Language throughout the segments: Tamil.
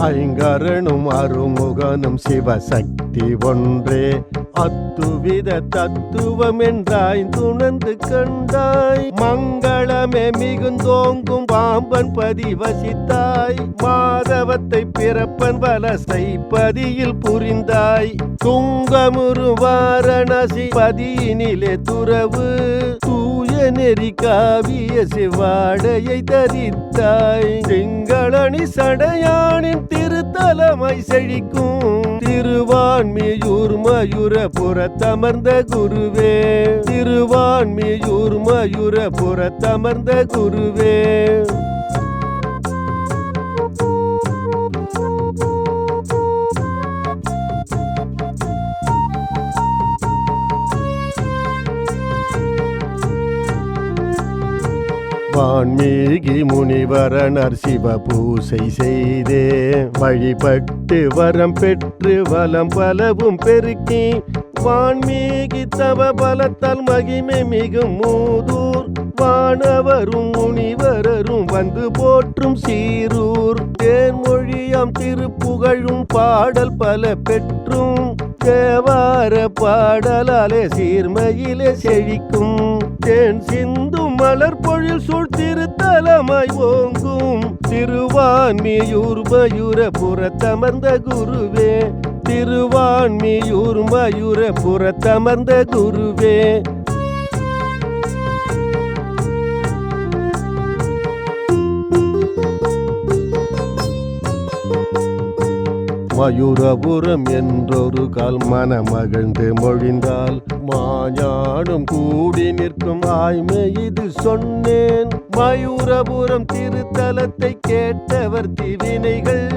ஐங்கரனும் அருமுகனும் சிவசக்தி ஒன்றே. அத்துவித தத்துவம் என்றாய் துணந்து கண்டாய். மங்களமே மிகுந்தோங்கும் பாம்பன் பதிவசித்தாய். மாதவத்தை பிறப்பன் வலசை பதியில் புரிந்தாய். துங்கமுரு வாரணசி பதியினிலே துறவு. நெறி காவிய சிவாடையை தரித்தாய். திங்களணி சடையானின் திருத்தலமை செழிக்கும். திருவான்மியூர் மயூர புறத்தமர்ந்த குருவே. திருவான்மியூர் மயூர புறத்தமர்ந்த குருவே. வான்மீகி முனிவரனர் சிவ பூசை செய்தே. வழிபட்டு வரம் பெற்று வலம் பலவும் பெருக்கி. வான்மீகி தவ பலத்தால் மகிமை மிகும் மூதூர். வானவரும் முனிவரரும் வந்து போற்றும் சீரூர். தேன்மொழியாம் திருப்புகழும் பாடல் பல பெற்றும். தேவார பாடலாலே சீர்மையிலே செழிக்கும். தேன் சிந்தும் மலர் பொழில் சூழ் திருத்தலமாய் ஓங்கும். திருவான்மியூர் மயூர புறத்தமர்ந்த குருவே. திருவான்மியூர் மயூர புறத்தமர்ந்த குருவே. மயூரபுரம் என்றொரு கால் மனமகிழ்ந்து மொழிந்தால் மாஞானும் கூடி நிற்கும் ஆய்மை இது சொன்னேன். மயூரபுரம் திருத்தலத்தை கேட்டவர் திவினைகள்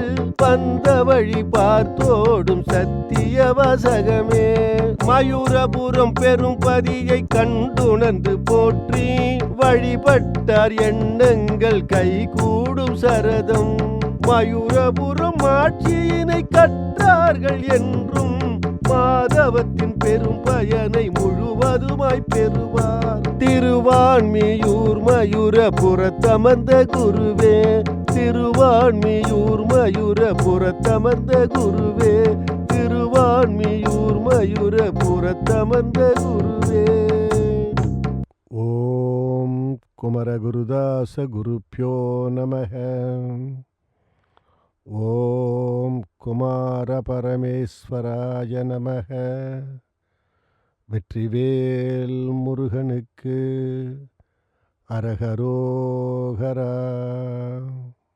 பந்த வழி பார்த்தோடும் சத்திய வசகமே. மயூரபுரம் பெரும் பதியை கண்டுணர்ந்து போற்றி வழிபட்டார் எண்ணங்கள் கைகூடும் சரதம். மயூரபுரம் ஆட்சியினை கற்றார்கள் என்றும் மாதவத்தின் பெரும் பயனை முழுவதுமாய் பெறுவார். திருவான்மியூர் மயூரபுரத்தமர்ந்த குருவே திருவான்மியூர் மயூரபுரத்தமர்ந்த குருவே திருவான்மியூர் மயூரபுரத்தமர்ந்த குருவே. ஓம் குமரகுருதாச குருப்பியோ நமக. ஓ குமாரபரமேஸ்வராய நமக. வெற்றிவேல் முருகனுக்கு அரகரோகரா.